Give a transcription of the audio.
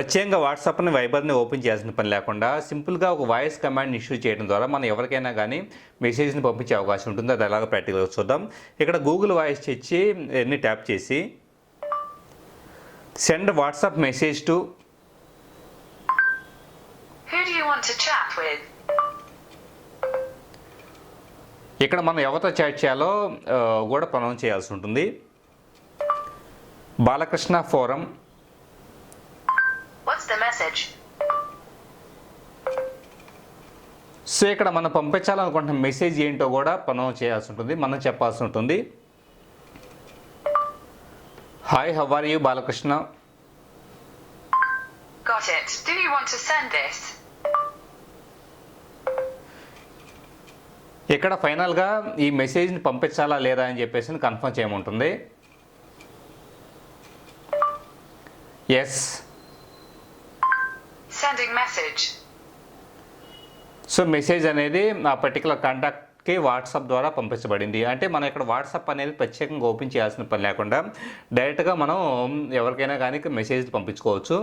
ప్రత్యేకంగా వాట్సాప్ని వైబర్ని ఓపెన్ చేయాల్సిన పని లేకుండా సింపుల్గా ఒక వాయిస్ కమాండ్ ఇష్యూ చేయడం ద్వారా మనం ఎవరికైనా కానీ మెసేజ్ని పంపించే అవకాశం ఉంటుంది. అది ఎలాగో ప్రాక్టికల్గా చూద్దాం. ఇక్కడ గూగుల్ వాయిస్ ఇచ్చి ఎన్ని ట్యాప్ చేసి సెండ్ వాట్సాప్ మెసేజ్ టు? ఇక్కడ మనం ఎవరితో చాట్ చేయాలో కూడా ప్రొనౌన్స్ చేయాల్సి ఉంటుంది. Balakrishna forum message? సో ఇక్కడ మనం పంపించాలనుకుంటున్న మెసేజ్ ఏంటో కూడా ప్రొనౌన్స్ చేయాల్సి ఉంటుంది మనం చెప్పాల్సి ఉంటుంది hi how are you Balakrishna Got it. Do you want to send this? ఇక్కడ ఫైనల్గా ఈ మెసేజ్ని పంపించాలా లేదా అని చెప్పేసి confirm చేయమంటుంది yes Sending message. So message అనేది ఆ పర్టికులర్ కాంటాక్ట్కి వాట్సాప్ ద్వారా పంపించబడింది అంటే మనం ఇక్కడ వాట్సాప్ అనేది ప్రత్యేకంగా ఓపెన్ చేయాల్సిన పని లేకుండా డైరెక్ట్గా మనం ఎవరికైనా కానీ మెసేజ్ పంపించుకోవచ్చు